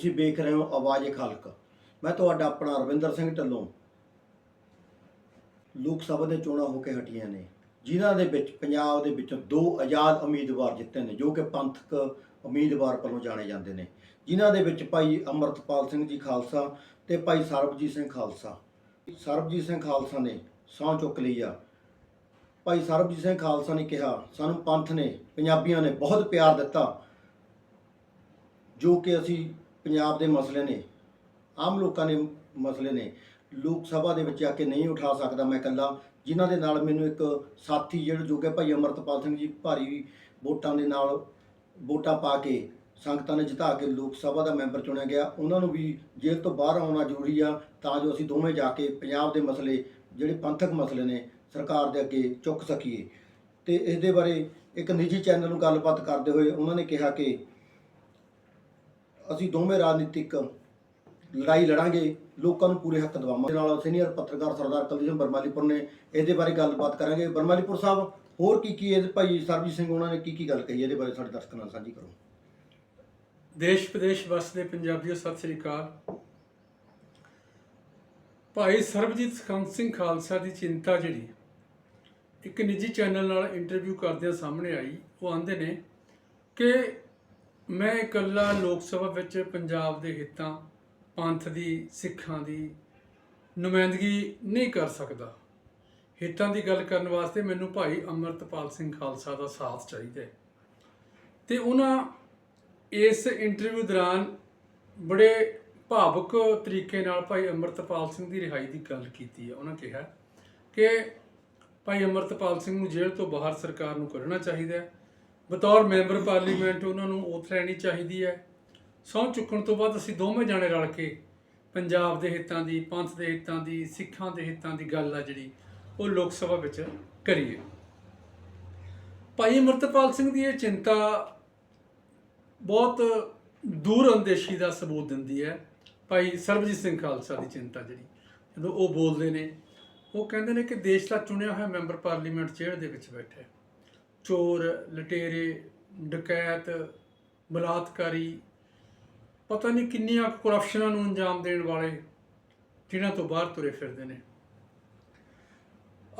ਤੁਸੀਂ ਵੇਖ ਰਹੇ ਹੋ ਆਵਾਜ਼ ਖਾਲਕ ਮੈਂ ਤੁਹਾਡਾ ਆਪਣਾ ਰਵਿੰਦਰ ਸਿੰਘ ਢੱਲੋਂ। ਲੋਕ ਸਭਾ ਦੇ ਚੋਣਾਂ ਹੋ ਕੇ ਹਟੀਆਂ ਨੇ। ਜਿਨ੍ਹਾਂ ਦੇ ਵਿੱਚ ਪੰਜਾਬ ਦੇ ਵਿੱਚੋਂ ਦੋ ਆਜ਼ਾਦ ਉਮੀਦਵਾਰ ਜਿੱਤੇ ਨੇ, ਜੋ ਕਿ ਪੰਥਕ ਉਮੀਦਵਾਰ ਵੱਲੋਂ ਜਾਣੇ ਜਾਂਦੇ ਨੇ। ਜਿਨ੍ਹਾਂ ਦੇ ਵਿੱਚ ਭਾਈ ਅਮਰਤਪਾਲ ਸਿੰਘ ਜੀ ਖਾਲਸਾ ਤੇ ਭਾਈ ਸਰਬਜੀਤ ਸਿੰਘ ਖਾਲਸਾ। ਸਰਬਜੀਤ ਸਿੰਘ ਖਾਲਸਾ ਨੇ ਸਹੁੰ ਚੁੱਕ ਲਈ ਆ। ਭਾਈ ਸਰਬਜੀਤ ਸਿੰਘ ਖਾਲਸਾ ਨੇ ਕਿਹਾ, ਸਾਨੂੰ ਪੰਥ ਨੇ, ਪੰਜਾਬੀਆਂ ਨੇ ਬਹੁਤ ਪਿਆਰ ਦਿੱਤਾ, ਜੋ ਕਿ ਅਸੀਂ ਪੰਜਾਬ ਦੇ ਮਸਲੇ ਨੇ, ਆਮ ਲੋਕਾਂ ਦੇ ਮਸਲੇ ਨੇ, ਲੋਕ ਸਭਾ ਦੇ ਵਿੱਚ ਆ ਕੇ ਨਹੀਂ ਉਠਾ ਸਕਦਾ ਮੈਂ ਇਕੱਲਾ, ਜਿਨ੍ਹਾਂ ਦੇ ਨਾਲ ਮੈਨੂੰ ਇੱਕ ਸਾਥੀ ਜਿਹੜਾ ਜੋ ਕਿ ਭਾਈ ਅਮਰਤਪਾਲ ਸਿੰਘ ਜੀ ਭਾਰੀ ਵੋਟਾਂ ਦੇ ਨਾਲ ਵੋਟਾਂ ਪਾ ਕੇ ਸੰਗਤਾਂ ਨੇ ਜਿਤਾ ਕੇ ਲੋਕ ਸਭਾ ਦਾ ਮੈਂਬਰ ਚੁਣਿਆ ਗਿਆ, ਉਹਨਾਂ ਨੂੰ ਵੀ ਜੇਲ੍ਹ ਤੋਂ ਬਾਹਰ ਆਉਣਾ ਜ਼ਰੂਰੀ ਆ, ਤਾਂ ਜੋ ਅਸੀਂ ਦੋਵੇਂ ਜਾ ਕੇ ਪੰਜਾਬ ਦੇ ਮਸਲੇ, ਜਿਹੜੇ ਪੰਥਕ ਮਸਲੇ ਨੇ, ਸਰਕਾਰ ਦੇ ਅੱਗੇ ਚੁੱਕ ਸਕੀਏ। ਤੇ ਇਸ ਦੇ ਬਾਰੇ ਇੱਕ ਨਿੱਜੀ ਚੈਨਲ ਨੂੰ ਗੱਲਬਾਤ ਕਰਦੇ ਹੋਏ ਉਹਨਾਂ ਨੇ ਕਿਹਾ ਕਿ ਅਸੀਂ ਦੋਵੇਂ ਰਾਜਨੀਤਿਕ ਲੜਾਈ ਲੜਾਂਗੇ, ਲੋਕਾਂ ਨੂੰ ਪੂਰੇ ਹੱਕ ਦਿਵਾਵਾਂਗੇ। ਨਾਲ ਸੀਨੀਅਰ ਪੱਤਰਕਾਰ ਸਰਦਾਰ ਕੁਲਦੀਪ ਸਿੰਘ ਬਰਮਾਲੀਪੁਰ ਨੇ ਇਹਦੇ ਬਾਰੇ ਗੱਲਬਾਤ ਕਰਾਂਗੇ। ਬਰਮਾਲੀਪੁਰ ਸਾਹਿਬ, ਹੋਰ ਕੀ ਕੀ ਇਹਦੇ ਭਾਈ ਸਰਬਜੀਤ ਸਿੰਘ ਉਹਨਾਂ ਨੇ ਕੀ ਕੀ ਗੱਲ ਕਹੀ ਇਹਦੇ ਬਾਰੇ ਸਾਡੇ ਦਰਸ਼ਕਾਂ ਨਾਲ ਸਾਂਝੀ ਕਰੋ। ਦੇਸ਼ ਵਿਦੇਸ਼ ਵਸਦੇ ਪੰਜਾਬੀਓ, ਸਤਿ ਸ੍ਰੀ ਅਕਾਲ। ਭਾਈ ਸਰਬਜੀਤ ਸਿੰਘ ਸਿੰਘ ਖਾਲਸਾ ਦੀ ਚਿੰਤਾ ਜਿਹੜੀ ਇੱਕ ਨਿੱਜੀ ਚੈਨਲ ਨਾਲ ਇੰਟਰਵਿਊ ਕਰਦਿਆਂ ਸਾਹਮਣੇ ਆਈ, ਉਹ ਆਂਦੇ ਨੇ ਕਿ ਮੈਂ ਇਕੱਲਾ ਲੋਕ ਸਭਾ ਵਿੱਚ ਪੰਜਾਬ ਦੇ ਹਿੱਤਾਂ, ਪੰਥ ਦੀ, ਸਿੱਖਾਂ ਦੀ ਨੁਮਾਇੰਦਗੀ ਨਹੀਂ ਕਰ ਸਕਦਾ। ਹਿੱਤਾਂ ਦੀ ਗੱਲ ਕਰਨ ਵਾਸਤੇ ਮੈਨੂੰ ਭਾਈ ਅਮਰਤਪਾਲ ਸਿੰਘ ਖਾਲਸਾ ਦਾ ਸਾਥ ਚਾਹੀਦਾ ਹੈ। ਤੇ ਉਹਨਾਂ ਇਸ ਇੰਟਰਵਿਊ ਦੌਰਾਨ ਬੜੇ ਭਾਵੁਕ ਤਰੀਕੇ ਨਾਲ ਭਾਈ ਅਮਰਤਪਾਲ ਸਿੰਘ ਦੀ ਰਿਹਾਈ ਦੀ ਗੱਲ ਕੀਤੀ ਹੈ। ਉਹਨਾਂ ਕਿਹਾ ਕਿ ਭਾਈ ਅਮਰਤਪਾਲ ਸਿੰਘ ਨੂੰ ਜੇਲ੍ਹ ਤੋਂ ਬਾਹਰ ਸਰਕਾਰ ਨੂੰ ਕੱਢਣਾ ਚਾਹੀਦਾ ਹੈ। ਬਤੌਰ ਮੈਂਬਰ ਪਾਰਲੀਮੈਂਟ ਉਹਨਾਂ ਨੂੰ ਓਥ ਲੈਣੀ ਚਾਹੀਦੀ ਹੈ। ਸਹੁੰ ਚੁੱਕਣ ਤੋਂ ਬਾਅਦ ਅਸੀਂ ਦੋਵੇਂ ਜਾਣੇ ਰਲ ਕੇ ਪੰਜਾਬ ਦੇ ਹਿੱਤਾਂ ਦੀ, ਪੰਥ ਦੇ ਹਿੱਤਾਂ ਦੀ, ਸਿੱਖਾਂ ਦੇ ਹਿੱਤਾਂ ਦੀ ਗੱਲ ਆ ਜਿਹੜੀ, ਉਹ ਲੋਕ ਸਭਾ ਵਿੱਚ ਕਰੀਏ। ਭਾਈ ਅਮਰਤਪਾਲ ਸਿੰਘ ਦੀ ਇਹ ਚਿੰਤਾ ਬਹੁਤ ਦੂਰ ਅੰਦੇਸ਼ੀ ਦਾ ਸਬੂਤ ਦਿੰਦੀ ਹੈ। ਭਾਈ ਸਰਬਜੀਤ ਸਿੰਘ ਖਾਲਸਾ ਦੀ ਚਿੰਤਾ ਜਿਹੜੀ, ਜਦੋਂ ਉਹ ਬੋਲਦੇ ਨੇ, ਉਹ ਕਹਿੰਦੇ ਨੇ ਕਿ ਦੇਸ਼ ਦਾ ਚੁਣਿਆ ਹੋਇਆ ਮੈਂਬਰ ਪਾਰਲੀਮੈਂਟ ਚੇਅਰ ਦੇ ਵਿੱਚ ਬੈਠਾ ਹੈ। ਚੋਰ ਲਟੇਰੇ ਡਕੈਤ ਬਲਾਤਕਾਰੀ ਪਤਾ ਨਹੀਂ ਕਿੰਨੀਆਂ ਕਰਪਸ਼ਨਾਂ ਨੂੰ ਅੰਜਾਮ ਦੇਣ ਵਾਲੇ ਜਿਨ੍ਹਾਂ ਤੋਂ ਬਾਹਰ ਤੁਰੇ ਫਿਰਦੇ ਨੇ।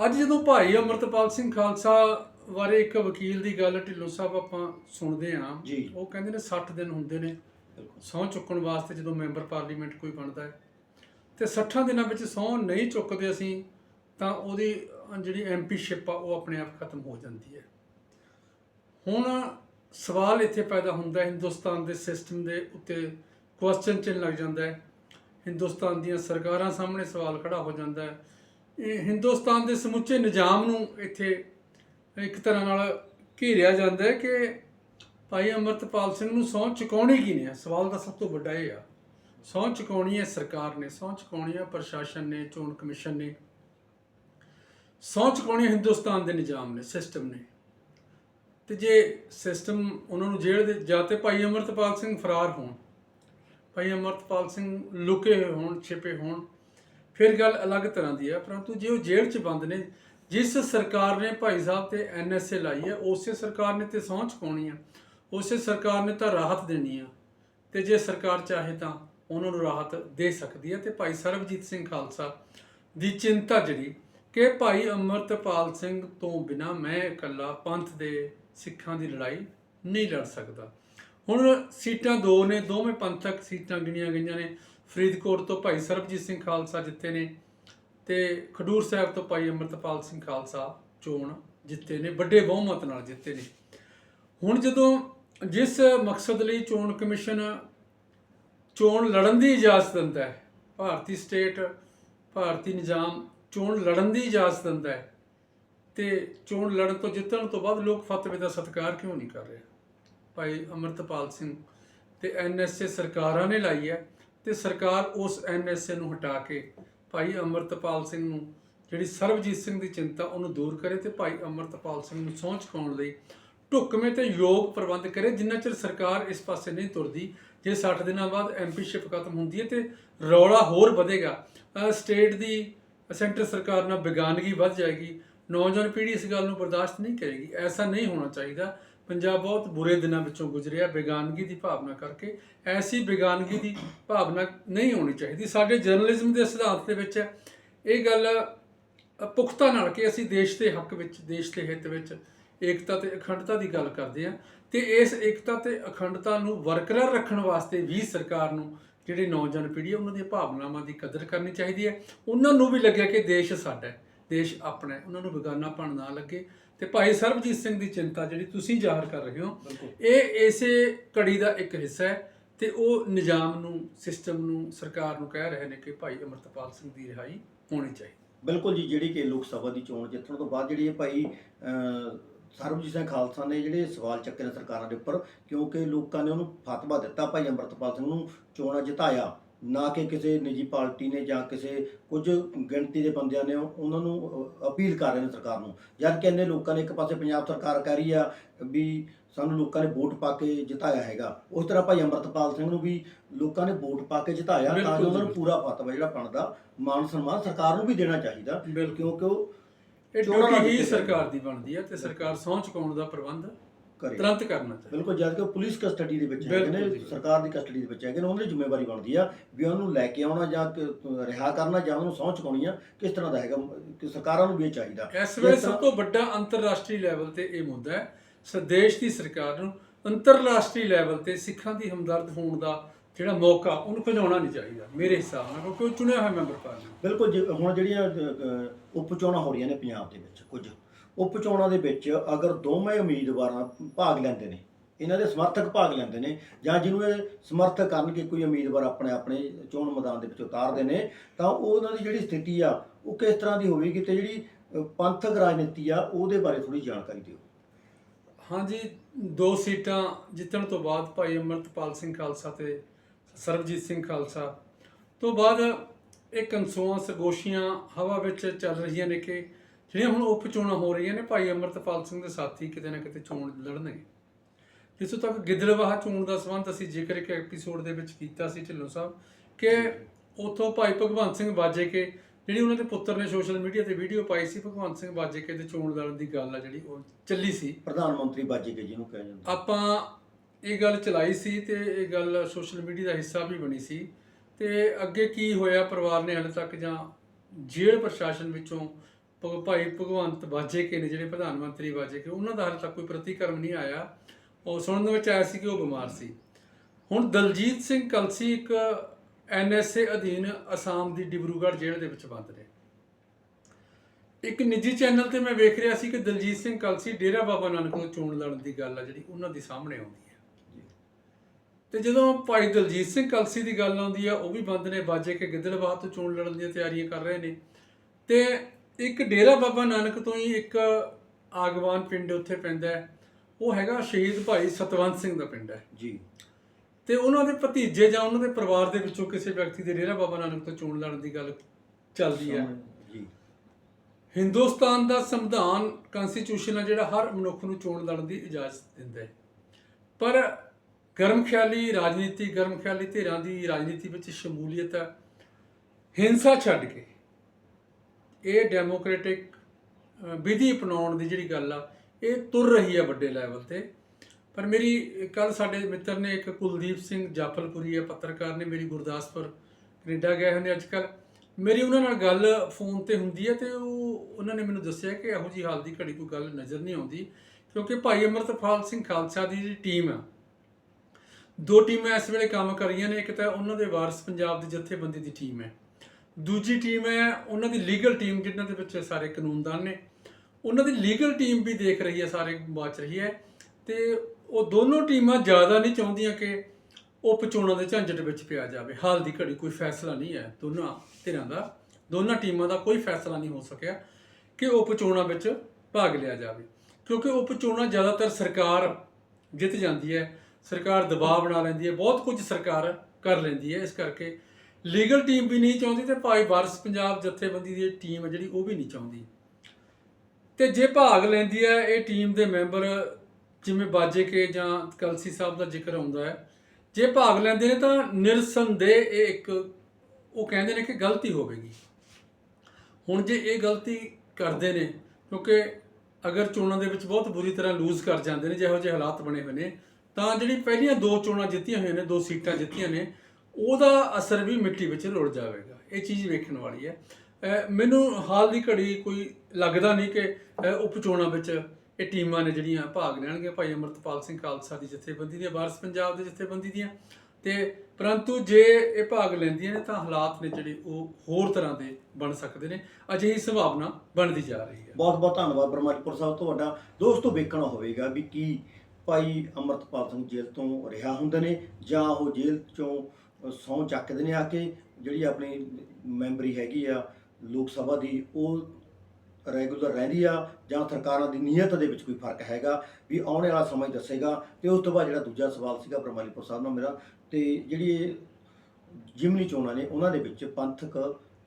ਅੱਜ ਜਦੋਂ ਭਾਈ ਅਮਰਤਪਾਲ ਸਿੰਘ ਖਾਲਸਾ ਬਾਰੇ ਇੱਕ ਵਕੀਲ ਦੀ ਗੱਲ ਢਿੱਲੋਂ ਸਾਹਿਬ ਆਪਾਂ ਸੁਣਦੇ ਆ। ਉਹ ਕਹਿੰਦੇ ਨੇ 60 ਦਿਨ ਹੁੰਦੇ ਨੇ। ਸਹੁੰ ਚੁੱਕਣ ਵਾਸਤੇ ਜਦੋਂ ਮੈਂਬਰ ਪਾਰਲੀਮੈਂਟ ਕੋਈ ਬਣਦਾ ਹੈ। ਤੇ 60 ਦਿਨਾਂ ਵਿੱਚ ਸਹੁੰ ਨਹੀਂ ਚੁੱਕਦੇ ਅਸੀਂ ਤਾਂ ਉਹਦੀ ਜਿਹੜੀ ਐਮਪੀਸ਼ਿਪ ਆ ਉਹ ਆਪਣੇ ਆਪ ਖਤਮ ਹੋ ਜਾਂਦੀ ਹੈ। ਹੁਣ ਸਵਾਲ ਇੱਥੇ ਪੈਦਾ ਹੁੰਦਾ ਹੈ, ਹਿੰਦੁਸਤਾਨ ਦੇ ਸਿਸਟਮ ਦੇ ਉੱਤੇ ਕੁਐਸਚਨ ਚਿੰਨ ਲੱਗ ਜਾਂਦਾ ਹੈ। ਹਿੰਦੁਸਤਾਨ ਦੀਆਂ ਸਰਕਾਰਾਂ ਸਾਹਮਣੇ ਸਵਾਲ ਖੜਾ ਹੋ ਜਾਂਦਾ ਹੈ। ਇਹ ਹਿੰਦੁਸਤਾਨ ਦੇ ਸਮੁੱਚੇ ਨਿਜ਼ਾਮ ਨੂੰ ਇੱਥੇ ਇੱਕ ਤਰ੍ਹਾਂ ਨਾਲ ਘੇਰਿਆ ਜਾਂਦਾ ਹੈ ਕਿ ਭਾਈ ਅਮਰਤਪਾਲ ਸਿੰਘ ਨੂੰ ਸਹੁੰ ਚੁਕਾਉਣੀ ਕੀ ਨੇ? ਸਵਾਲ ਦਾ ਸਭ ਤੋਂ ਵੱਡਾ ਇਹ ਆ। ਸਹੁੰ ਚੁਕਾਉਣੀ ਹੈ ਸਰਕਾਰ ਨੇ, ਸਹੁੰ ਚੁਕਾਉਣੀ ਹੈ ਪ੍ਰਸ਼ਾਸਨ ਨੇ, ਚੋਣ ਕਮਿਸ਼ਨ ਨੇ। ਸਹੁੰ ਚੁਕਾਉਣੀ ਹਿੰਦੁਸਤਾਨ ਦੇ ਨਿਜ਼ਾਮ ਨੇ ਸਿਸਟਮ ਨੇ। ਤੇ ਜੇ ਸਿਸਟਮ ਉਹਨਾਂ ਨੂੰ ਜੇਲ੍ਹ ਦੇ ਜਾਂ ਤੇ ਭਾਈ ਅਮਰਤਪਾਲ ਸਿੰਘ ਫਰਾਰ ਹੋਣ, ਭਾਈ ਅਮਰਤਪਾਲ ਸਿੰਘ ਲੁਕੇ ਹੋਏ ਹੋਣ, ਛਿਪੇ ਹੋਣ, ਫਿਰ ਗੱਲ ਅਲੱਗ ਤਰ੍ਹਾਂ ਦੀ ਹੈ, ਪਰੰਤੂ ਜੇ ਉਹ ਜੇਲ੍ਹ 'ਚ ਬੰਦ ਨੇ, ਜਿਸ ਸਰਕਾਰ ਨੇ ਭਾਈ ਸਾਹਿਬ ਤੇ ਐਨਐਸਏ ਲਾਈ ਹੈ, ਉਸੇ ਸਰਕਾਰ ਨੇ ਤੇ ਸਹੁੰ ਚੁਕਾਉਣੀ ਆ ਉਸੇ ਸਰਕਾਰ ਨੇ ਤਾਂ ਰਾਹਤ ਦੇਣੀ ਆ ਤੇ ਜੇ ਸਰਕਾਰ ਚਾਹੇ ਤਾਂ ਉਹਨਾਂ ਨੂੰ ਰਾਹਤ ਦੇ ਸਕਦੀ ਹੈ, ਤੇ ਭਾਈ ਸਰਬਜੀਤ ਸਿੰਘ ਖਾਲਸਾ ਦੀ ਚਿੰਤਾ ਜਿਹੜੀ ਕਿ ਭਾਈ ਅਮਰਤਪਾਲ ਸਿੰਘ ਤੋਂ ਬਿਨਾ ਮੈਂ ਇਕੱਲਾ ਪੰਥ ਦੇ ਸਿੱਖਾਂ ਦੀ ਲੜਾਈ ਨਹੀਂ ਲੜ ਸਕਦਾ। ਹੁਣ ਸੀਟਾਂ ਦੋ ਨੇ, ਦੋਵੇਂ ਪੰਥਕ ਸੀਟਾਂ ਗਿਣੀਆਂ ਗਈਆਂ ਨੇ। ਫਰੀਦਕੋਟ ਤੋਂ ਭਾਈ ਸਰਬਜੀਤ ਸਿੰਘ ਖਾਲਸਾ ਜਿੱਤੇ ਨੇ ਤੇ ਖਡੂਰ ਸਾਹਿਬ ਤੋਂ ਭਾਈ ਅਮਰਤਪਾਲ ਸਿੰਘ ਖਾਲਸਾ ਚੋਣ ਜਿੱਤੇ ਨੇ, ਵੱਡੇ ਬਹੁਮਤ ਨਾਲ ਜਿੱਤੇ ਨੇ। ਹੁਣ ਜਦੋਂ ਜਿਸ ਮਕਸਦ ਲਈ ਚੋਣ ਕਮਿਸ਼ਨ ਚੋਣ ਲੜਨ ਦੀ ਇਜਾਜ਼ਤ ਦਿੰਦਾ ਹੈ, ਭਾਰਤੀ ਸਟੇਟ, ਭਾਰਤੀ ਨਿਜ਼ਾਮ ਚੋਣ ਲੜਨ ਦੀ ਇਜਾਜ਼ਤ ਦਿੰਦਾ ਹੈ ਤੇ ਚੋਣ ਲੜਨ ਤੋਂ ਜਿੱਤਣ ਤੋਂ ਬਾਅਦ ਲੋਕ ਫਤਵੇ ਦਾ ਸਤਿਕਾਰ ਕਿਉਂ ਨਹੀਂ ਕਰ ਰਹੇ? ਭਾਈ ਅਮਰਤਪਾਲ ਸਿੰਘ ਤੇ ਐਨਐਸਏ ਸਰਕਾਰਾਂ ਨੇ ਲਾਈ ਹੈ ਤੇ ਸਰਕਾਰ ਉਸ ਐਨਐਸਏ ਨੂੰ ਹਟਾ ਕੇ ਭਾਈ ਅਮਰਤਪਾਲ ਸਿੰਘ ਨੂੰ ਜਿਹੜੀ ਸਰਬਜੀਤ ਸਿੰਘ ਦੀ ਚਿੰਤਾ ਉਹਨੂੰ ਦੂਰ ਕਰੇ ਤੇ ਭਾਈ ਅਮਰਤਪਾਲ ਸਿੰਘ ਨੂੰ ਸਹੁੰ ਚੁਕਾਉਣ ਲਈ ਢੁਕਵੇਂ ਤੇ ਯੋਗ ਪ੍ਰਬੰਧ ਕਰੇ, ਜਿੰਨਾ ਚਿਰ ਸਰਕਾਰ ਇਸ ਪਾਸੇ ਨਹੀਂ ਤੁਰਦੀ, ਜੇ 60 ਦਿਨਾਂ ਬਾਅਦ ਐਮਪੀਸ਼ਿਪ ਖਤਮ ਹੁੰਦੀ ਹੈ ਤੇ ਰੌਲਾ ਹੋਰ ਵਧੇਗਾ। ਸਟੇਟ ਦੀ ਸੈਂਟਰ ਸਰਕਾਰ ਨਾਲ ਬੇਗਾਨਗੀ ਵੱਧ ਜਾਏਗੀ। ਨੌਜਵਾਨ ਪੀੜ੍ਹੀ ਇਸ ਗੱਲ ਨੂੰ ਬਰਦਾਸ਼ਤ ਨਹੀਂ ਕਰੇਗੀ। ਐਸਾ ਨਹੀਂ ਹੋਣਾ ਚਾਹੀਦਾ। ਪੰਜਾਬ ਬਹੁਤ ਬੁਰੇ ਦਿਨਾਂ ਵਿੱਚੋਂ ਗੁਜ਼ਰਿਆ। ਬੇਗਾਨਗੀ ਦੀ ਭਾਵਨਾ ਕਰਕੇ ਐਸੀ ਬੇਗਾਨਗੀ ਦੀ ਭਾਵਨਾ ਨਹੀਂ ਹੋਣੀ ਚਾਹੀਦੀ। ਸਾਡੇ ਜਰਨਲਿਜ਼ਮ ਦੇ ਸਿਧਾਂਤ ਦੇ ਵਿੱਚ ਇਹ ਗੱਲ ਪੁਖਤਾ ਨਾਲ ਕਿ ਅਸੀਂ ਦੇਸ਼ ਦੇ ਹੱਕ ਵਿੱਚ, ਦੇਸ਼ ਦੇ ਹਿੱਤ ਵਿੱਚ ਏਕਤਾ ਤੇ ਅਖੰਡਤਾ ਦੀ ਗੱਲ ਕਰਦੇ ਹਾਂ ਤੇ ਇਸ ਏਕਤਾ ਤੇ ਅਖੰਡਤਾ ਨੂੰ ਬਰਕਰਾਰ ਰੱਖਣ ਵਾਸਤੇ ਵੀ ਸਰਕਾਰ ਨੂੰ ਜਿਹੜੀ ਨੌਜਵਾਨ ਪੀੜ੍ਹੀ ਉਹਨਾਂ ਦੀਆਂ ਭਾਵਨਾਵਾਂ ਦੀ ਕਦਰ ਕਰਨੀ ਚਾਹੀਦੀ ਹੈ। ਉਹਨਾਂ ਨੂੰ ਵੀ ਲੱਗਿਆ ਕਿ ਦੇਸ਼ ਸਾਡਾ ਹੈ। ਦੇਸ਼ ਆਪਣਾ ਹੈ ਉਹਨਾਂ ਨੂੰ ਬੇਗਾਨਾਪਣ ਨਾ ਲੱਗੇ। ਤੇ ਭਾਈ ਸਰਬਜੀਤ ਸਿੰਘ ਦੀ ਚਿੰਤਾ ਜਿਹੜੀ ਤੁਸੀਂ ਜ਼ਾਹਰ ਕਰ ਰਹੇ ਹੋ ਇਹ ਇਸੇ ਕੜੀ ਦਾ ਇੱਕ ਹਿੱਸਾ ਹੈ ਤੇ ਉਹ ਨਿਜ਼ਾਮ ਨੂੰ ਸਿਸਟਮ ਨੂੰ ਸਰਕਾਰ ਨੂੰ ਕਹਿ ਰਹੇ ਨੇ ਕਿ ਭਾਈ ਅਮਰਤਪਾਲ ਸਿੰਘ ਦੀ ਰਿਹਾਈ ਹੋਣੀ ਚਾਹੀਦੀ। ਬਿਲਕੁਲ ਜੀ ਜਿਹੜੀ ਕਿ ਲੋਕ ਸਭਾ ਦੀ ਚੋਣ ਜਿੱਤਣ ਤੋਂ ਬਾਅਦ ਜਿਹੜੀ ਇਹ ਭਾਈ ਸਰਬਜੀਤ ਸਿੰਘ ਖਾਲਸਾ ਨੇ ਜਿਹੜੇ ਸਵਾਲ ਚੱਕੇ ਨੇ ਸਰਕਾਰਾਂ ਦੇ ਉੱਪਰ ਕਿਉਂਕਿ ਲੋਕਾਂ ਨੇ ਉਹਨੂੰ ਫਤਵਾ ਦਿੱਤਾ ਭਾਈ ਅੰਮ੍ਰਿਤਪਾਲ ਸਿੰਘ ਨੂੰ ਚੋਣਾਂ ਜਿਤਾਇਆ। ਨਾ ਕਿ ਕਿਸੇ ਨਿੱਜੀ ਪਾਰਟੀ ਨੇ ਜਾਂ ਕਿਸੇ ਕੁਝ ਗਿਣਤੀ ਦੇ ਬੰਦਿਆਂ ਨੇ ਉਹਨਾਂ ਨੂੰ ਅਪੀਲ ਕਰ ਰਹੇ ਨੇ ਸਰਕਾਰ ਨੂੰ। ਜਦ ਕਿ ਇੰਨੇ ਲੋਕਾਂ ਨੇ ਇੱਕ ਪਾਸੇ ਪੰਜਾਬ ਸਰਕਾਰ ਕਹਿ ਰਹੀ ਆ ਵੀ ਸਾਨੂੰ ਲੋਕਾਂ ਨੇ ਵੋਟ ਪਾ ਕੇ ਜਿਤਾਇਆ ਹੈਗਾ। ਉਸ ਤਰ੍ਹਾਂ ਭਾਈ ਅੰਮ੍ਰਿਤਪਾਲ ਸਿੰਘ ਨੂੰ ਵੀ ਲੋਕਾਂ ਨੇ ਵੋਟ ਪਾ ਕੇ ਜਿਤਾਇਆ ਤਾਂ ਕਿ ਉਹਨਾਂ ਨੂੰ। ਪੂਰਾ ਫਤਵਾ ਜਿਹੜਾ ਬਣਦਾ ਮਾਨ ਸਨਮਾਨ ਸਰਕਾਰ ਨੂੰ ਵੀ ਦੇਣਾ ਚਾਹੀਦਾ। ਕਿਉਂਕਿ ਉਹ ਇਹ ਡਿਊਟੀ ਹੀ ਸਰਕਾਰ ਦੀ ਬਣਦੀ ਹੈ ਤੇ ਸਰਕਾਰ ਸਹੁੰ ਚੁਕਾਉਣ ਦਾ ਪ੍ਰਬੰਧ ਕਰੇ ਤੁਰੰਤ ਕਰਨਾ ਚਾਹੀਦਾ। ਬਿਲਕੁਲ ਜਦ ਕਿ ਉਹ ਪੁਲਿਸ ਕਸਟਡੀ ਦੇ ਵਿੱਚ ਹੈਗੇ ਨੇ। ਸਰਕਾਰ ਦੀ ਕਸਟਡੀ ਦੇ ਵਿੱਚ ਹੈਗੇ ਨੇ ਉਹਨਾਂ ਦੀ ਜ਼ਿੰਮੇਵਾਰੀ ਬਣਦੀ ਆ ਵੀ ਉਹਨੂੰ ਲੈ ਕੇ ਆਉਣਾ ਜਾਂ ਰਿਹਾ ਕਰਨਾ ਜਾਂ ਉਹਨੂੰ ਸਹੁੰ ਚੁਕਾਉਣੀ ਆ ਕਿਸ ਤਰ੍ਹਾਂ ਦਾ ਹੈਗਾ ਕਿ ਸਰਕਾਰਾਂ ਨੂੰ ਵੀ ਇਹ ਚਾਹੀਦਾ। ਇਸ ਵੇਲੇ ਸਭ ਤੋਂ ਵੱਡਾ ਅੰਤਰਰਾਸ਼ਟਰੀ ਲੈਵਲ ਤੇ ਇਹ ਮੁੱਦਾ ਹੈ ਸ ਦੇਸ਼ ਦੀ ਸਰਕਾਰ ਨੂੰ ਅੰਤਰਰਾਸ਼ਟਰੀ ਲੈਵਲ ਤੇ ਸਿੱਖਾਂ ਦੀ ਹਮਦਰਦ ਹੋਣ ਦਾ ਜਿਹੜਾ ਮੌਕਾ ਉਹਨੂੰ ਖਿਜਾਉਣਾ ਨਹੀਂ ਚਾਹੀਦਾ ਮੇਰੇ ਹਿਸਾਬ ਨਾਲ ਕਿਉਂਕਿ ਉਹ ਚੁਣਿਆ ਹੋਇਆ ਮੈਂਬਰ ਪਾਰਲੀਮੈਂਟ। ਬਿਲਕੁਲ ਹੁਣ ਜਿਹੜੀਆਂ ਉਪ ਚੋਣਾਂ ਹੋ ਰਹੀਆਂ ਨੇ ਪੰਜਾਬ ਦੇ ਵਿੱਚ ਕੁਝ। ਉਪ ਚੋਣਾਂ ਦੇ ਵਿੱਚ ਅਗਰ ਦੋਵੇਂ ਉਮੀਦਵਾਰਾਂ ਭਾਗ ਲੈਂਦੇ ਨੇ, ਇਹਨਾਂ ਦੇ ਸਮਰਥਕ ਭਾਗ ਲੈਂਦੇ ਨੇ ਜਾਂ ਜਿਹਨੂੰ ਇਹ ਸਮਰਥਕ ਕਰਨਗੇ ਕੋਈ ਉਮੀਦਵਾਰ ਆਪਣੇ ਆਪਣੇ ਚੋਣ ਮੈਦਾਨ ਦੇ ਵਿੱਚ ਉਤਾਰਦੇ ਨੇ ਤਾਂ ਉਹਨਾਂ ਦੀ ਜਿਹੜੀ ਸਥਿਤੀ ਆ, ਉਹ ਕਿਸ ਤਰ੍ਹਾਂ ਦੀ ਹੋਵੇਗੀ ਤੇ ਜਿਹੜੀ ਪੰਥਕ ਰਾਜਨੀਤੀ ਆ, ਉਹਦੇ ਬਾਰੇ ਥੋੜੀ ਜਾਣਕਾਰੀ ਦਿਓ। ਹਾਂਜੀ, ਦੋ ਸੀਟਾਂ ਜਿੱਤਣ ਤੋਂ ਬਾਅਦ ਭਾਈ ਅਮਰਤਪਾਲ ਸਿੰਘ ਖਾਲਸਾ ਤੇ ਸਰਬਜੀਤ ਸਿੰਘ ਖਾਲਸਾ। ਤੋਂ ਬਾਅਦ ਇਹ ਕਨਸੋਆਂ ਸਰਗੋਸ਼ੀਆਂ ਹਵਾ ਵਿੱਚ ਚੱਲ ਰਹੀਆਂ ਨੇ ਕਿ ਜਿਹੜੀਆਂ ਹੁਣ ਉਪ ਚੋਣਾਂ ਹੋ ਰਹੀਆਂ ਨੇ ਭਾਈ ਅਮਰਤਪਾਲ ਸਿੰਘ ਦੇ ਸਾਥੀ ਕਿਤੇ ਨਾ ਕਿਤੇ ਚੋਣ ਲੜਨਗੇ। ਜਿੱਥੋਂ ਤੱਕ ਗਿੱਦੜਵਾਹਾ ਚੋਣ ਦਾ ਸੰਬੰਧ ਅਸੀਂ ਜ਼ਿਕਰ ਇੱਕ ਐਪੀਸੋਡ ਦੇ ਵਿੱਚ ਕੀਤਾ ਸੀ ਢਿੱਲੋਂ ਸਾਹਿਬ ਕਿ ਉਥੋਂ ਭਾਈ ਭਗਵੰਤ ਸਿੰਘ ਬਾਜੇ ਕੇ ਜਿਹੜੀ ਉਹਨਾਂ ਦੇ ਪੁੱਤਰ ਨੇ ਸੋਸ਼ਲ ਮੀਡੀਆ ਤੇ ਵੀਡੀਓ ਪਾਈ ਸੀ ਭਗਵੰਤ ਸਿੰਘ ਬਾਜੇ ਕੇ ਦੇ ਚੋਣ ਲੜਨ ਦੀ ਗੱਲ ਆ ਜਿਹੜੀ ਉਹ ਚੱਲੀ ਸੀ। ਪ੍ਰਧਾਨ ਮੰਤਰੀ ਬਾਜੀ ਕੇ ਜਿਹਨੂੰ ਕਿਹਾ ਜਾਂਦਾ। ਆਪਾਂ ਇਹ ਗੱਲ ਚਲਾਈ ਸੀ ਤੇ ਇਹ ਗੱਲ ਸੋਸ਼ਲ ਮੀਡੀਆ ਦਾ ਹਿੱਸਾ ਵੀ ਬਣੀ ਸੀ। ਤੇ ਅੱਗੇ ਕੀ ਹੋਇਆ ਪਰਿਵਾਰ ਨੇ ਹਾਲੇ ਤੱਕ ਜਾਂ ਜੇਲ੍ਹ ਪ੍ਰਸ਼ਾਸਨ ਵਿੱਚੋਂ ਭ- ਭਾਈ ਭਗਵੰਤ ਬਾਜੇ ਕੇ ਨੇ ਜਿਹੜੇ ਪ੍ਰਧਾਨ ਮੰਤਰੀ ਬਾਜੇ ਕੇ ਉਹਨਾਂ ਦਾ ਹਾਲੇ ਤੱਕ ਕੋਈ ਪ੍ਰਤੀਕਰਮ ਨਹੀਂ ਆਇਆ। ਉਹ ਸੁਣਨ ਦੇ ਵਿੱਚ ਆਇਆ ਸੀ ਕਿ ਉਹ ਬਿਮਾਰ ਸੀ। ਹੁਣ ਦਲਜੀਤ ਸਿੰਘ ਕਲਸੀ ਇੱਕ ਐਨਐਸਏ ਅਧੀਨ ਅਸਾਮ ਦੀ ਡਿਬਰੂਗੜ੍ਹ ਜੇਲ੍ਹ ਦੇ ਵਿੱਚ ਬੰਦ ਨੇ। ਇੱਕ ਨਿੱਜੀ ਚੈਨਲ ਤੇ ਮੈਂ ਵੇਖ ਰਿਹਾ ਸੀ ਕਿ ਦਲਜੀਤ ਸਿੰਘ ਕਲਸੀ ਡੇਰਾ ਬਾਬਾ ਨਾਨਕ ਤੋਂ ਚੋਣ ਲੜਨ ਦੀ ਗੱਲ ਆ ਜਿਹੜੀ ਉਹਨਾਂ ਦੀ ਸਾਹਮਣੇ ਆਉਂਦੀ ਹੈ। ਤੇ ਜਦੋਂ ਭਾਈ ਦਲਜੀਤ ਸਿੰਘ ਕਲਸੀ ਦੀ ਗੱਲ ਆਉਂਦੀ ਆ ਉਹ ਵੀ ਬੰਦ ਨੇ। ਬਾਜੇ ਕੇ ਗਿੱਦੜਬਾਹ ਤੋਂ ਚੋਣ ਲੜਨ ਦੀਆਂ ਤਿਆਰੀਆਂ ਕਰ ਰਹੇ ਨੇ। ਤੇ ਇੱਕ ਡੇਰਾ ਬਾਬਾ ਨਾਨਕ ਤੋਂ ਹੀ ਇੱਕ ਆਗਵਾਨ ਪਿੰਡ ਉੱਥੇ ਪੈਂਦਾ ਹੈ। ਉਹ ਹੈਗਾ ਸ਼ਹੀਦ ਭਾਈ ਸਤਵੰਤ ਸਿੰਘ ਦਾ ਪਿੰਡ ਹੈ। ਜੀ। ਤੇ ਉਹਨਾਂ ਦੇ ਭਤੀਜੇ ਜਾਂ ਉਹਨਾਂ ਦੇ ਪਰਿਵਾਰ ਦੇ ਵਿੱਚੋਂ ਕਿਸੇ ਵਿਅਕਤੀ ਦੇ ਡੇਰਾ ਬਾਬਾ ਨਾਨਕ ਤੋਂ ਚੋਣ ਲੜਨ ਦੀ ਗੱਲ ਚੱਲਦੀ ਹੈ। ਜੀ। ਹਿੰਦੁਸਤਾਨ ਦਾ ਸੰਵਿਧਾਨ ਕਨਸਟੀਟਿਊਸ਼ਨ ਆ ਜਿਹੜਾ ਹਰ ਮਨੁੱਖ ਨੂੰ ਚੋਣ ਲੜਨ ਦੀ ਇਜਾਜ਼ਤ ਦਿੰਦਾ ਹੈ। ਪਰ ਗਰਮ ਖਿਆਲੀ ਰਾਜਨੀਤੀ ਗਰਮ ਖਿਆਲੀ ਧਿਰਾਂ ਦੀ ਰਾਜਨੀਤੀ ਵਿੱਚ ਸ਼ਮੂਲੀਅਤ ਹਿੰਸਾ ਛੱਡ ਕੇ ਇਹ ਡੈਮੋਕ੍ਰੈਟਿਕ ਵਿਧੀ ਅਪਣਾਉਣ ਦੀ ਜਿਹੜੀ ਗੱਲ ਆ, ਇਹ ਤੁਰ ਰਹੀ ਆ ਵੱਡੇ ਲੈਵਲ ਤੇ। ਪਰ ਮੇਰੀ ਕੱਲ ਸਾਡੇ ਮਿੱਤਰ ਨੇ ਇੱਕ ਕੁਲਦੀਪ ਸਿੰਘ ਜਾਫਲਪੁਰੀ ਹੈ ਪੱਤਰਕਾਰ ਨੇ ਮੇਰੀ ਗੁਰਦਾਸਪੁਰ, ਕੈਨੇਡਾ ਗਏ ਹੋਏ ਨੇ ਅੱਜ ਕੱਲ ਮੇਰੀ ਉਹਨਾਂ ਨਾਲ ਗੱਲ ਫੋਨ ਤੇ ਹੁੰਦੀ ਹੈ ਤੇ ਉਹ, ਉਹਨਾਂ ਨੇ ਮੈਨੂੰ ਦੱਸਿਆ ਕਿ ਇਹੋ ਜੀ ਹਾਲ ਦੀ ਘੜੀ ਕੋਈ ਗੱਲ ਨਜ਼ਰ ਨਹੀਂ ਆਉਂਦੀ, ਕਿਉਂਕਿ ਭਾਈ ਅਮਰਤਪਾਲ ਸਿੰਘ ਖਾਲਸਾ ਦੀ ਜਿਹੜੀ ਟੀਮ ਆ, ਦੋ ਟੀਮਾਂ ਇਸ ਵੇਲੇ ਕੰਮ ਕਰ ਰਹੀਆਂ ਨੇ, ਇੱਕ ਤਾਂ ਉਹਨਾਂ ਦੇ ਵਾਰਸ ਪੰਜਾਬ ਦੀ ਜਥੇਬੰਦੀ ਦੀ ਟੀਮ ਹੈ। ਦੂਜੀ ਟੀਮ ਹੈ, ਉਹਨਾਂ ਦੀ ਲੀਗਲ ਟੀਮ ਜਿਨ੍ਹਾਂ ਦੇ ਵਿੱਚ ਸਾਰੇ ਕਾਨੂੰਨਦਾਨ ਨੇ। ਉਹਨਾਂ ਦੀ ਲੀਗਲ ਟੀਮ ਵੀ ਦੇਖ ਰਹੀ ਹੈ, ਸਾਰੇ ਵਾਚ ਰਹੀ ਹੈ। ਤੇ ਉਹ ਦੋਨੋਂ ਟੀਮਾਂ ਜ਼ਿਆਦਾ ਨਹੀਂ ਚਾਹੁੰਦੀਆਂ ਕਿ ਉਪ ਚੋਣਾਂ ਦੇ ਝੰਜਟ ਵਿੱਚ ਪਿਆ ਜਾਵੇ। ਹਾਲ ਦੀ ਘੜੀ ਕੋਈ ਫੈਸਲਾ ਨਹੀਂ ਹੈ, ਦੋਨਾਂ ਧਿਰਾਂ ਦਾ। ਦੋਨਾਂ ਟੀਮਾਂ ਦਾ ਕੋਈ ਫੈਸਲਾ ਨਹੀਂ ਹੋ ਸਕਿਆ ਕਿ ਉਪ ਚੋਣਾਂ ਵਿੱਚ ਭਾਗ ਲਿਆ ਜਾਵੇ। ਕਿਉਂਕਿ ਉਪ ਚੋਣਾਂ ਜ਼ਿਆਦਾਤਰ ਸਰਕਾਰ ਜਿੱਤ ਜਾਂਦੀ ਹੈ, ਸਰਕਾਰ ਦਬਾਅ ਬਣਾ ਲੈਂਦੀ ਹੈ, ਬਹੁਤ ਕੁਝ ਸਰਕਾਰ ਕਰ ਲੈਂਦੀ ਹੈ। ਇਸ ਕਰਕੇ ਲੀਗਲ ਟੀਮ ਵੀ ਨਹੀਂ ਚਾਹੁੰਦੀ ਤੇ ਭਾਈ ਵਾਰਸ ਪੰਜਾਬ ਜਥੇਬੰਦੀ ਦੀ ਟੀਮ ਹੈ ਜਿਹੜੀ ਉਹ ਵੀ ਨਹੀਂ ਚਾਹੁੰਦੀ। ਤੇ ਜੇ ਭਾਗ ਲੈਂਦੀ ਹੈ, ਇਹ ਟੀਮ ਦੇ ਮੈਂਬਰ ਜਿਵੇਂ ਬਾਜੇ ਕੇ ਜਾਂ ਕਲਸੀ ਸਾਹਿਬ ਦਾ ਜ਼ਿਕਰ ਆਉਂਦਾ ਹੈ, ਜੇ ਭਾਗ ਲੈਂਦੇ ਨੇ ਤਾਂ ਨਿਰਸੰਦੇਹ ਇਹ ਇੱਕ ਉਹ ਕਹਿੰਦੇ ਨੇ ਕਿ ਗਲਤੀ ਹੋਵੇਗੀ। ਹੁਣ ਜੇ ਇਹ ਗਲਤੀ ਕਰਦੇ ਨੇ, ਕਿਉਂਕਿ ਅਗਰ ਚੋਣਾਂ ਦੇ ਵਿੱਚ ਬਹੁਤ ਬੁਰੀ ਤਰ੍ਹਾਂ ਲੂਜ਼ ਕਰ ਜਾਂਦੇ ਨੇ, ਜਿਹੋ ਜਿਹੇ ਹਾਲਾਤ ਬਣੇ ਹੋਏ ਨੇ, ਤਾਂ ਜਿਹੜੀ ਪਹਿਲੀਆਂ ਦੋ ਚੋਣਾਂ ਜਿੱਤੀਆਂ ਹੋਈਆਂ ਨੇ, ਦੋ ਸੀਟਾਂ ਜਿੱਤੀਆਂ ਨੇ ਉਹਦਾ ਅਸਰ ਵੀ ਮਿੱਟੀ ਵਿੱਚ ਰੁੜ ਜਾਵੇਗਾ। ਇਹ ਚੀਜ਼ ਵੇਖਣ ਵਾਲੀ ਹੈ। ਮੈਨੂੰ ਹਾਲ ਦੀ ਘੜੀ ਕੋਈ ਲੱਗਦਾ ਨਹੀਂ ਕਿ, ਅਹ ਉਪ ਚੋਣਾਂ ਵਿੱਚ ਇਹ ਟੀਮਾਂ ਨੇ ਜਿਹੜੀਆਂ ਭਾਗ ਲੈਣਗੀਆਂ। ਭਾਈ ਅਮਰਤਪਾਲ ਸਿੰਘ ਖਾਲਸਾ ਦੀ ਜਥੇਬੰਦੀ ਦੀਆਂ, ਵਾਰਸ ਪੰਜਾਬ ਦੇ ਜਥੇਬੰਦੀ ਦੀਆਂ। ਤੇ ਪਰੰਤੂ ਜੇ ਇਹ ਭਾਗ ਲੈਂਦੀਆਂ ਨੇ ਤਾਂ ਹਾਲਾਤ ਨੇ ਜਿਹੜੇ ਉਹ ਹੋਰ ਤਰ੍ਹਾਂ ਦੇ ਬਣ ਸਕਦੇ ਨੇ। ਅਜਿਹੀ ਸੰਭਾਵਨਾ ਬਣਦੀ ਜਾ ਰਹੀ ਹੈ। ਬਹੁਤ ਬਹੁਤ ਧੰਨਵਾਦ ਬ੍ਰਹਮਜਪੁਰ ਸਾਹਿਬ ਤੁਹਾਡਾ। ਦੋਸਤੋ, ਵੇਖਣਾ ਹੋਵੇਗਾ ਵੀ ਕੀ ਭਾਈ ਅਮਰਤਪਾਲ ਸਿੰਘ ਜੇਲ੍ਹ ਤੋਂ ਰਿਹਾ ਹੁੰਦੇ ਨੇ ਜਾਂ ਉਹ ਜੇਲ੍ਹ ਚੋਂ ਸੌਂ ਚੱਕਦੇ ਨੇ ਆ ਕੇ ਜਿਹੜੀ ਆਪਣੀ ਮੈਂਬਰੀ ਹੈਗੀ ਆ, ਲੋਕ ਸਭਾ ਦੀ, ਉਹ ਰੈਗੂਲਰ ਰਹਿੰਦੀ ਆ ਜਾਂ ਸਰਕਾਰਾਂ ਦੀ ਨੀਅਤ ਦੇ ਵਿੱਚ ਕੋਈ ਫ਼ਰਕ ਹੈਗਾ ਵੀ ਆਉਣ ਵਾਲਾ ਸਮਾਂ ਹੀ ਦੱਸੇਗਾ ਤੇ ਉਸ ਤੋਂ ਬਾਅਦ ਜਿਹੜਾ ਦੂਜਾ ਸਵਾਲ ਸੀਗਾ ਪਰਮਾਲੀਪੁਰ ਸਾਹਿਬ ਨਾਲ ਮੇਰਾ, ਤੇ ਜਿਹੜੀ ਇਹ ਜਿਮਨੀ ਚੋਣਾਂ ਨੇ, ਉਹਨਾਂ ਦੇ ਵਿੱਚ ਪੰਥਕ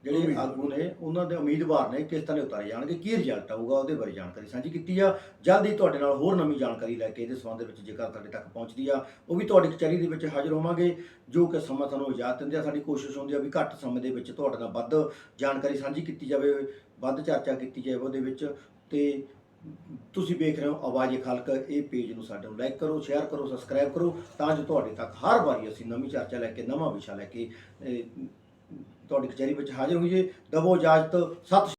ਜਿਹੜੇ। ਆਗੂ ਨੇ ਉਹਨਾਂ ਦੇ ਉਮੀਦਵਾਰ ਨੇ ਕਿਸ ਤਰ੍ਹਾਂ ਦੇ ਉਤਾਰੇ ਜਾਣਗੇ ਕੀ ਰਿਜ਼ਲਟ ਆਊਗਾ ਉਹਦੇ ਬਾਰੇ ਜਾਣਕਾਰੀ ਸਾਂਝੀ ਕੀਤੀ ਆ ਜਲਦੀ ਤੁਹਾਡੇ ਨਾਲ ਹੋਰ ਨਵੀਂ ਜਾਣਕਾਰੀ ਲੈ ਕੇ ਇਹਦੇ ਸੰਬੰਧ ਵਿੱਚ ਜੇਕਰ ਤੁਹਾਡੇ ਤੱਕ ਪਹੁੰਚਦੀ ਆ ਉਹ ਵੀ ਤੁਹਾਡੀ ਕਚਹਿਰੀ ਦੇ ਵਿੱਚ ਹਾਜ਼ਰ ਹੋਵਾਂਗੇ ਜੋ ਕਿ ਸਮਾਂ ਤੁਹਾਨੂੰ ਇਜਾਜ਼ਤ ਦਿੰਦੇ ਆ ਸਾਡੀ ਕੋਸ਼ਿਸ਼ ਹੁੰਦੀ ਆ ਵੀ ਘੱਟ ਸਮੇਂ ਦੇ ਵਿੱਚ ਤੁਹਾਡੇ ਨਾਲ ਵੱਧ ਜਾਣਕਾਰੀ ਸਾਂਝੀ ਕੀਤੀ ਜਾਵੇ ਵੱਧ ਚਰਚਾ ਕੀਤੀ ਜਾਵੇ ਉਹਦੇ ਵਿੱਚ ਤੇ ਤੁਸੀਂ ਵੇਖ ਰਹੇ ਹੋ ਆਵਾਜ਼ ਖਲਕ ਇਹ ਪੇਜ ਨੂੰ ਸਾਡੇ ਨੂੰ ਲਾਈਕ ਕਰੋ ਸ਼ੇਅਰ ਕਰੋ ਸਬਸਕ੍ਰਾਈਬ ਕਰੋ ਤਾਂ ਜੋ ਤੁਹਾਡੇ ਤੱਕ ਹਰ ਵਾਰੀ ਅਸੀਂ ਨਵੀਂ ਚਰਚਾ ਲੈ ਕੇ ਨਵਾਂ ਵਿਸ਼ਾ ਲੈ ਕੇ ਤੁਹਾਡੀ ਕਚਹਿਰੀ ਵਿੱਚ ਹਾਜ਼ਰ ਹੋਈਏ। ਦਵੋ ਇਜਾਜ਼ਤ ਸਤਿ